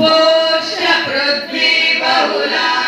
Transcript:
పోష Prithvi బహుళా.